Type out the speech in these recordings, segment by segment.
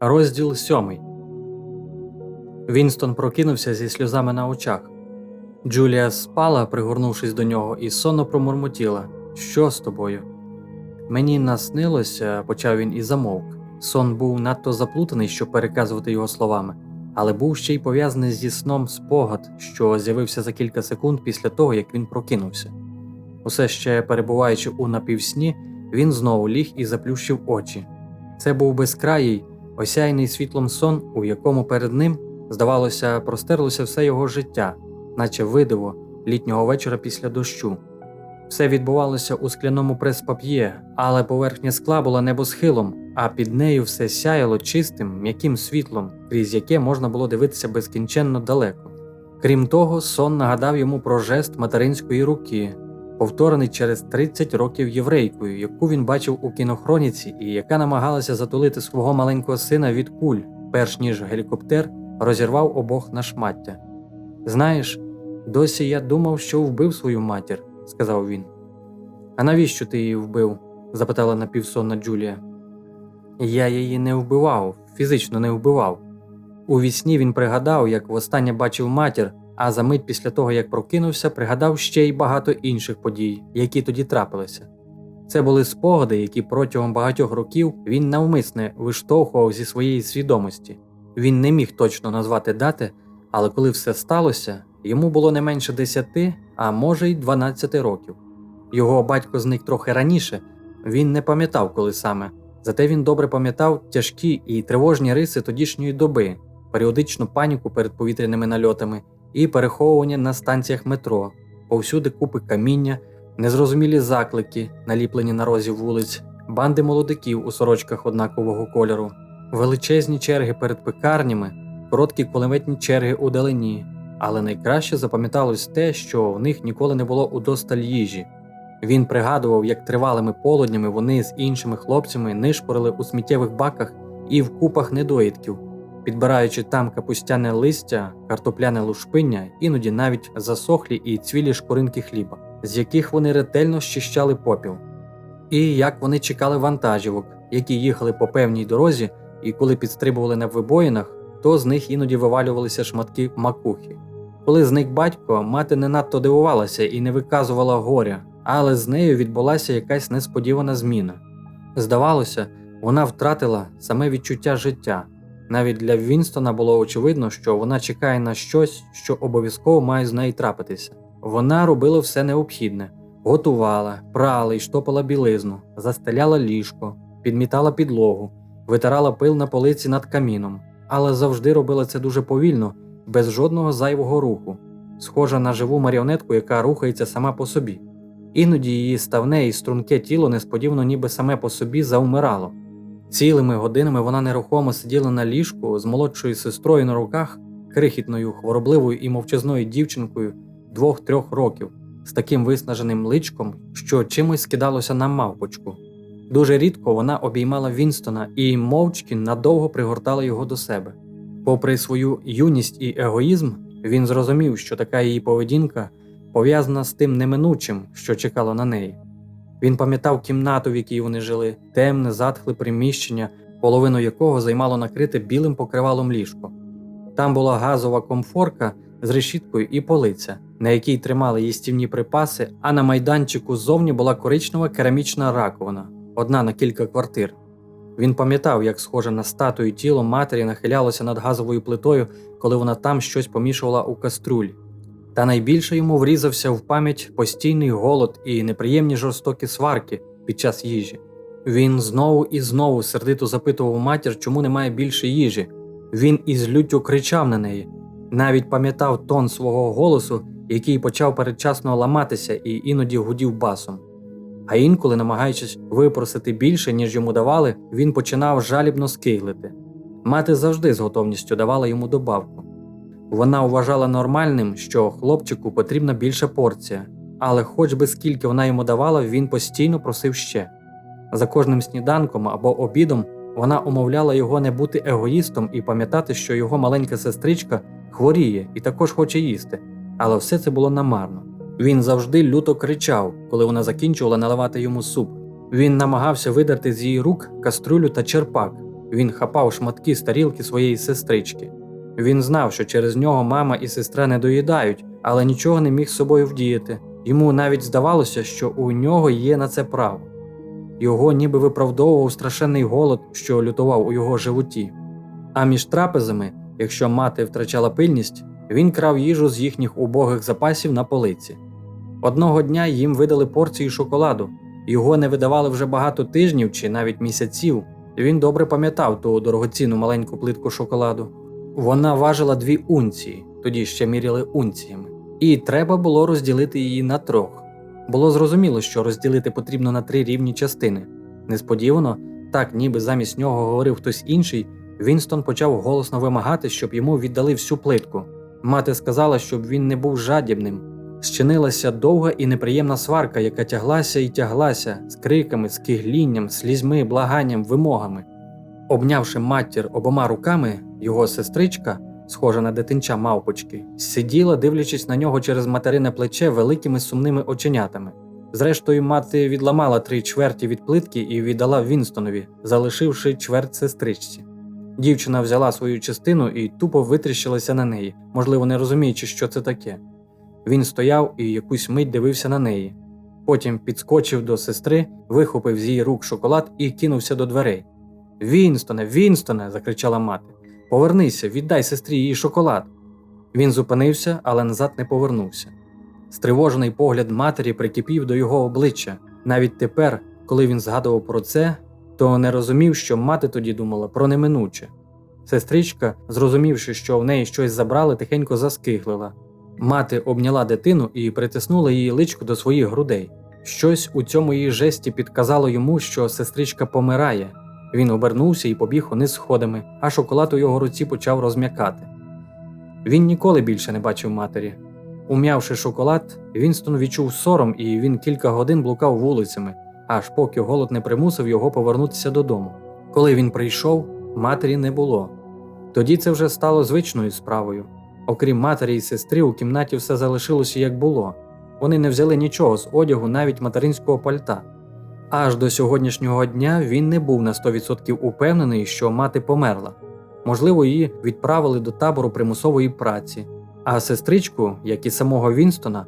Розділ сьомий. Вінстон прокинувся зі сльозами на очах. Джулія спала, пригорнувшись до нього, і сонно промурмотіла. Що з тобою? Мені наснилося, почав він і замовк. Сон був надто заплутаний, щоб переказувати його словами, але був ще й пов'язаний зі сном спогад, що з'явився за кілька секунд після того, як він прокинувся. Усе ще перебуваючи у напівсні, він знову ліг і заплющив очі. Це був безкраїй, осяйний світлом сон, у якому перед ним, здавалося, простерлося все його життя, наче видиво літнього вечора після дощу. Все відбувалося у скляному прес-пап'є, але поверхня скла була небосхилом, а під нею все сяяло чистим, м'яким світлом, крізь яке можна було дивитися безкінченно далеко. Крім того, сон нагадав йому про жест материнської руки, повторений через 30 років єврейкою, яку він бачив у кінохроніці і яка намагалася затулити свого маленького сина від куль, перш ніж гелікоптер розірвав обох на шмаття. Знаєш, досі я думав, що вбив свою матір, сказав він. А навіщо ти її вбив? запитала напівсонна Джулія. Я її не вбивав, фізично не вбивав. У вісні він пригадав, як востаннє бачив матір, а за мить після того, як прокинувся, пригадав ще й багато інших подій, які тоді трапилися. Це були спогади, які протягом багатьох років він навмисне виштовхував зі своєї свідомості. Він не міг точно назвати дати, але коли все сталося, йому було не менше 10, а може й 12 років. Його батько зник трохи раніше, він не пам'ятав, коли саме, зате він добре пам'ятав тяжкі і тривожні риси тодішньої доби, періодичну паніку перед повітряними нальотами і переховування на станціях метро, повсюди купи каміння, незрозумілі заклики, наліплені на розі вулиць, банди молодиків у сорочках однакового кольору, величезні черги перед пекарнями, короткі кулеметні черги у далині. Але найкраще запам'яталось те, що в них ніколи не було удосталь їжі. Він пригадував, як тривалими полуднями вони з іншими хлопцями нишпорили у сміттєвих баках і в купах недоїдків, підбираючи там капустяне листя, картопляне лушпиння, іноді навіть засохлі і цвілі шкуринки хліба, з яких вони ретельно щищали попіл. І як вони чекали вантажівок, які їхали по певній дорозі, і коли підстрибували на вибоїнах, то з них іноді вивалювалися шматки макухи. Коли зник батько, мати не надто дивувалася і не виказувала горя, але з нею відбулася якась несподівана зміна. Здавалося, вона втратила саме відчуття життя. Навіть для Вінстона було очевидно, що вона чекає на щось, що обов'язково має з нею трапитися. Вона робила все необхідне: готувала, прала і штопала білизну, застеляла ліжко, підмітала підлогу, витирала пил на полиці над каміном, але завжди робила це дуже повільно, без жодного зайвого руху, схожа на живу маріонетку, яка рухається сама по собі. Іноді її ставне і струнке тіло несподівано ніби саме по собі завмирало. Цілими годинами вона нерухомо сиділа на ліжку з молодшою сестрою на руках, крихітною, хворобливою і мовчазною дівчинкою двох-трьох років, з таким виснаженим личком, що чимось скидалося на мавпочку. Дуже рідко вона обіймала Вінстона і мовчки надовго пригортала його до себе. Попри свою юність і егоїзм, він зрозумів, що така її поведінка пов'язана з тим неминучим, що чекало на неї. Він пам'ятав кімнату, в якій вони жили, темне, затхле приміщення, половину якого займало накрите білим покривалом ліжко. Там була газова комфорка з решіткою і полиця, на якій тримали їстівні припаси, а на майданчику ззовні була коричнева керамічна раковина, одна на кілька квартир. Він пам'ятав, як схоже на статую тіло матері нахилялося над газовою плитою, коли вона там щось помішувала у каструлі. Та найбільше йому врізався в пам'ять постійний голод і неприємні жорстокі сварки під час їжі. Він знову і знову сердито запитував матір, чому немає більше їжі. Він із люттю кричав на неї, навіть пам'ятав тон свого голосу, який почав передчасно ламатися і іноді гудів басом. А інколи, намагаючись випросити більше, ніж йому давали, він починав жалібно скиглити. Мати завжди з готовністю давала йому добавку. Вона вважала нормальним, що хлопчику потрібна більша порція, але хоч би скільки вона йому давала, він постійно просив ще. За кожним сніданком або обідом вона умовляла його не бути егоїстом і пам'ятати, що його маленька сестричка хворіє і також хоче їсти, але все це було намарно. Він завжди люто кричав, коли вона закінчувала наливати йому суп. Він намагався видерти з її рук каструлю та черпак, він хапав шматки з тарілки своєї сестрички. Він знав, що через нього мама і сестра не доїдають, але нічого не міг з собою вдіяти. Йому навіть здавалося, що у нього є на це право. Його ніби виправдовував страшенний голод, що лютував у його животі. А між трапезами, якщо мати втрачала пильність, він крав їжу з їхніх убогих запасів на полиці. Одного дня їм видали порцію шоколаду, його не видавали вже багато тижнів чи навіть місяців. Він добре пам'ятав ту дорогоцінну маленьку плитку шоколаду. Вона важила дві унції, тоді ще міряли унціями, і треба було розділити її на трьох. Було зрозуміло, що розділити потрібно на три рівні частини. Несподівано, так ніби замість нього говорив хтось інший, Вінстон почав голосно вимагати, щоб йому віддали всю плитку. Мати сказала, щоб він не був жадібним. Щинилася довга і неприємна сварка, яка тяглася і тяглася з криками, скиглінням, слізьми, благанням, вимогами. Обнявши матір обома руками, його сестричка, схожа на дитинча мавпочки, сиділа, дивлячись на нього через материне плече великими сумними оченятами. Зрештою, мати відламала три чверті від плитки і віддала Вінстонові, залишивши чверть сестричці. Дівчина взяла свою частину і тупо витріщилася на неї, можливо, не розуміючи, що це таке. Він стояв і якусь мить дивився на неї. Потім підскочив до сестри, вихопив з її рук шоколад і кинувся до дверей. Вінстоне, Вінстоне, закричала мати. Повернися, віддай сестрі її шоколад. Він зупинився, але назад не повернувся. Стривожений погляд матері прикипів до його обличчя. Навіть тепер, коли він згадував про це, то не розумів, що мати тоді думала про неминуче. Сестричка, зрозумівши, що в неї щось забрали, тихенько заскиглила. Мати обняла дитину і притиснула її личку до своїх грудей. Щось у цьому її жесті підказало йому, що сестричка помирає. Він обернувся і побіг униз сходами, а шоколад у його руці почав розм'якати. Він ніколи більше не бачив матері. Ум'явши шоколад, Вінстон відчув сором і він кілька годин блукав вулицями, аж поки голод не примусив його повернутися додому. Коли він прийшов, матері не було. Тоді це вже стало звичною справою. Окрім матері і сестри, у кімнаті все залишилося як було. Вони не взяли нічого з одягу, навіть материнського пальта. Аж до сьогоднішнього дня він не був на 100% упевнений, що мати померла. Можливо, її відправили до табору примусової праці, а сестричку, як і самого Вінстона,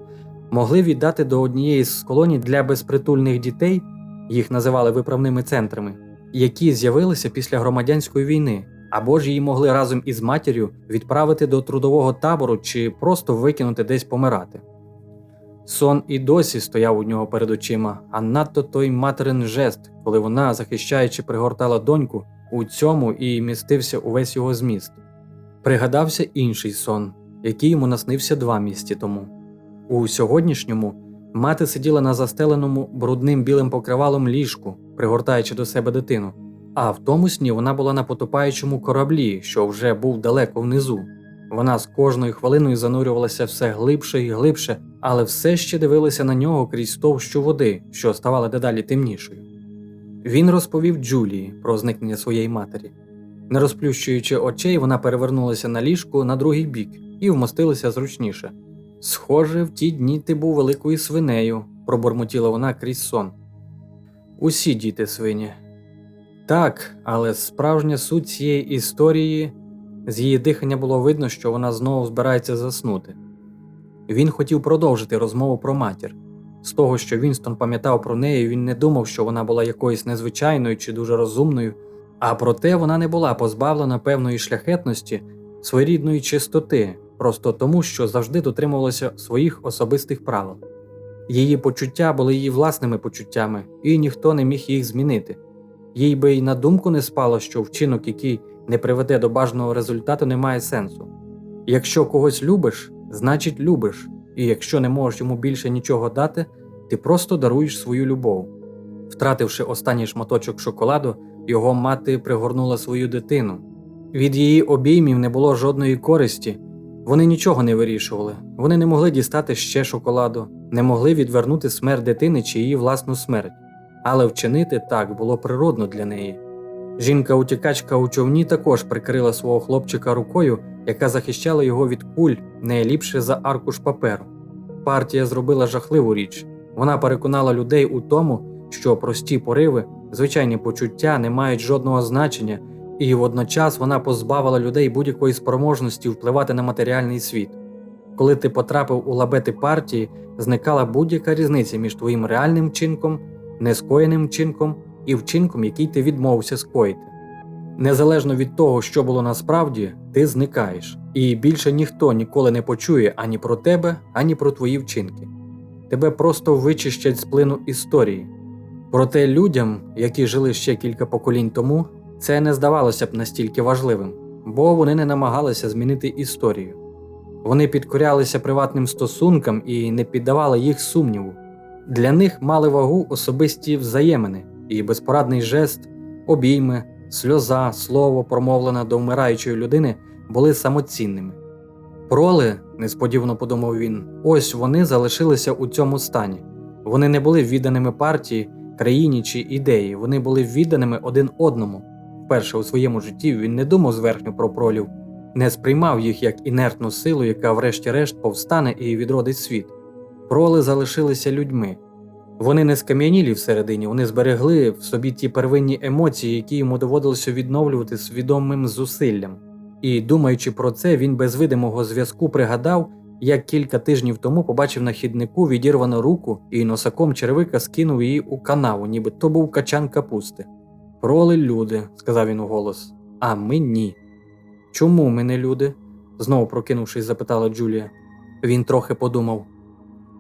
могли віддати до однієї з колоній для безпритульних дітей, їх називали виправними центрами, які з'явилися після громадянської війни, або ж її могли разом із матір'ю відправити до трудового табору чи просто викинути десь помирати. Сон і досі стояв у нього перед очима, а надто той материн жест, коли вона, захищаючи, пригортала доньку, у цьому і містився увесь його зміст. Пригадався інший сон, який йому наснився два місяці тому. У сьогоднішньому мати сиділа на застеленому брудним білим покривалом ліжку, пригортаючи до себе дитину, а в тому сні вона була на потопаючому кораблі, що вже був далеко внизу. Вона з кожною хвилиною занурювалася все глибше і глибше, але все ще дивилася на нього крізь товщу води, що ставала дедалі темнішою. Він розповів Джулії про зникнення своєї матері. Не розплющуючи очей, вона перевернулася на ліжку на другий бік і вмостилася зручніше. Схоже, в ті дні ти був великою свинею, пробурмотіла вона крізь сон. Усі діти свині. Так, але справжня суть цієї історії з її дихання було видно, що вона знову збирається заснути. Він хотів продовжити розмову про матір. З того, що Вінстон пам'ятав про неї, він не думав, що вона була якоюсь незвичайною чи дуже розумною, а проте вона не була позбавлена певної шляхетності, своєрідної чистоти, просто тому, що завжди дотримувалася своїх особистих правил. Її почуття були її власними почуттями, і ніхто не міг їх змінити. Їй би й на думку не спало, що вчинок, який не приведе до бажаного результату, не має сенсу. Якщо когось любиш, значить любиш, і якщо не можеш йому більше нічого дати, ти просто даруєш свою любов. Втративши останній шматочок шоколаду, його мати пригорнула свою дитину. Від її обіймів не було жодної користі, вони нічого не вирішували, вони не могли дістати ще шоколаду, не могли відвернути смерть дитини чи її власну смерть, але вчинити так було природно для неї. Жінка-утікачка у човні також прикрила свого хлопчика рукою, яка захищала його від куль не ліпше за аркуш паперу. Партія зробила жахливу річ. Вона переконала людей у тому, що прості пориви, звичайні почуття не мають жодного значення і водночас вона позбавила людей будь-якої спроможності впливати на матеріальний світ. Коли ти потрапив у лабети партії, зникала будь-яка різниця між твоїм реальним вчинком, нескоєним вчинком і вчинком, який ти відмовився скоїти. Незалежно від того, що було насправді, ти зникаєш, і більше ніхто ніколи не почує ані про тебе, ані про твої вчинки. Тебе просто вичищать з плину історії. Проте людям, які жили ще кілька поколінь тому, це не здавалося б настільки важливим, бо вони не намагалися змінити історію. Вони підкорялися приватним стосункам і не піддавали їх сумніву. Для них мали вагу особисті взаємини і безпорадний жест, обійми, сльоза, слово, промовлене до вмираючої людини, були самоцінними. Проли, несподівано подумав він, ось вони залишилися у цьому стані. Вони не були відданими партії, країні чи ідеї, вони були відданими один одному. Вперше у своєму житті він не думав зверхньо про пролів, не сприймав їх як інертну силу, яка врешті-решт повстане і відродить світ. Проли залишилися людьми. Вони не скам'янілі всередині, вони зберегли в собі ті первинні емоції, які йому доводилося відновлювати свідомим зусиллям. І, думаючи про це, він без видимого зв'язку пригадав, як кілька тижнів тому побачив на хіднику відірвану руку і носаком черевика скинув її у канаву, ніби то був качан капусти. Проли люди, сказав він уголос, а ми ні. Чому ми не люди? знову прокинувшись, запитала Джулія. Він трохи подумав.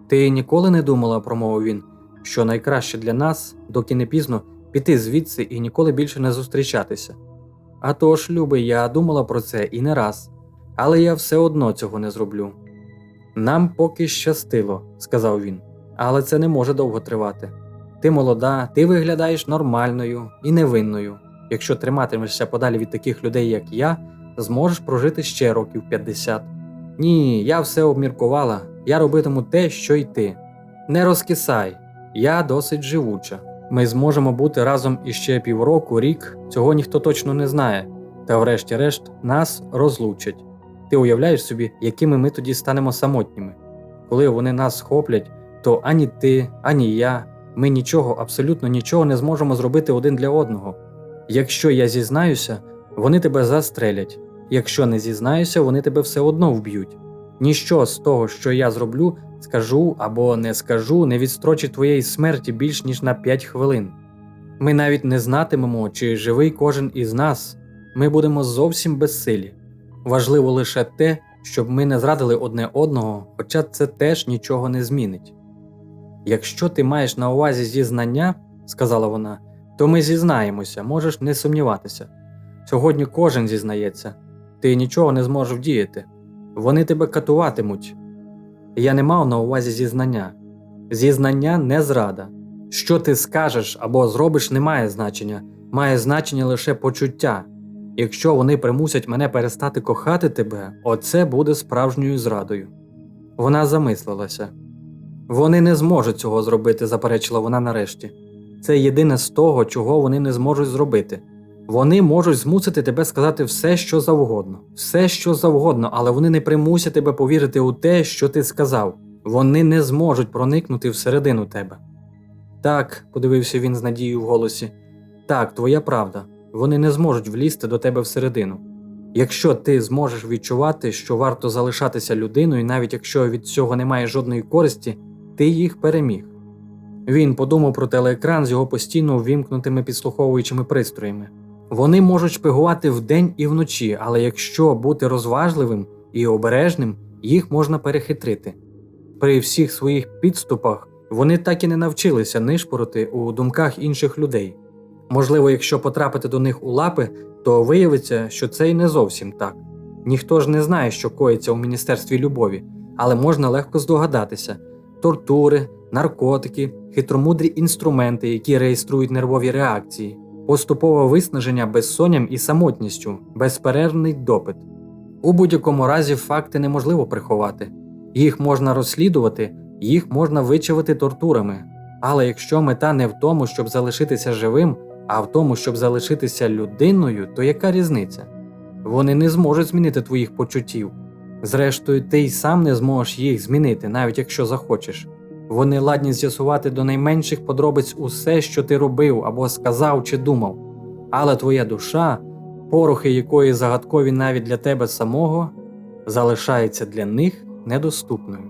Ти ніколи не думала, промовив він, що найкраще для нас, доки не пізно, піти звідси і ніколи більше не зустрічатися. А тож, любий, я думала про це і не раз, але я все одно цього не зроблю. Нам поки щастило, сказав він, але це не може довго тривати. Ти молода, ти виглядаєш нормальною і невинною. Якщо триматимешся подалі від таких людей, як я, зможеш прожити ще років 50. Ні, я все обміркувала, я робитиму те, що й ти. Не розкисай, я досить живуча. Ми зможемо бути разом іще півроку, рік, цього ніхто точно не знає, та врешті-решт нас розлучать. Ти уявляєш собі, якими ми тоді станемо самотніми. Коли вони нас схоплять, то ані ти, ані я, ми нічого, абсолютно нічого не зможемо зробити один для одного. Якщо я зізнаюся, вони тебе застрелять. Якщо не зізнаюся, вони тебе все одно вб'ють. Ніщо з того, що я зроблю, скажу або не скажу, не відстрочить твоєї смерті більш ніж на 5 хвилин. Ми навіть не знатимемо, чи живий кожен із нас, ми будемо зовсім безсилі. Важливо лише те, щоб ми не зрадили одне одного, хоча це теж нічого не змінить. Якщо ти маєш на увазі зізнання, сказала вона, то ми зізнаємося, можеш не сумніватися. Сьогодні кожен зізнається, ти нічого не зможеш вдіяти. Вони тебе катуватимуть. Я не мав на увазі зізнання. Зізнання не зрада. Що ти скажеш або зробиш, не має значення, має значення лише почуття. Якщо вони примусять мене перестати кохати тебе, оце буде справжньою зрадою. Вона замислилася. Вони не зможуть цього зробити, заперечила вона нарешті. Це єдине з того, чого вони не зможуть зробити. Вони можуть змусити тебе сказати все, що завгодно, все, що завгодно, але вони не примусять тебе повірити у те, що ти сказав. Вони не зможуть проникнути всередину тебе. Так, подивився він з надією в голосі. Так, твоя правда. Вони не зможуть влізти до тебе всередину. Якщо ти зможеш відчувати, що варто залишатися людиною, навіть якщо від цього немає жодної користі, ти їх переміг. Він подумав про телеекран з його постійно ввімкнутими підслуховуючими пристроями. Вони можуть шпигувати вдень і вночі, але якщо бути розважливим і обережним, їх можна перехитрити. При всіх своїх підступах вони так і не навчилися нишпорити у думках інших людей. Можливо, якщо потрапити до них у лапи, то виявиться, що це й не зовсім так. Ніхто ж не знає, що коїться у Міністерстві любові, але можна легко здогадатися: тортури, наркотики, хитромудрі інструменти, які реєструють нервові реакції, поступове виснаження безсонням і самотністю, безперервний допит. У будь-якому разі факти неможливо приховати, їх можна розслідувати, їх можна вичавити тортурами. Але якщо мета не в тому, щоб залишитися живим, а в тому, щоб залишитися людиною, то яка різниця? Вони не зможуть змінити твоїх почуттів. Зрештою, ти й сам не зможеш їх змінити, навіть якщо захочеш. Вони ладні з'ясувати до найменших подробиць усе, що ти робив або сказав чи думав. Але твоя душа, порохи якої загадкові навіть для тебе самого, залишається для них недоступною.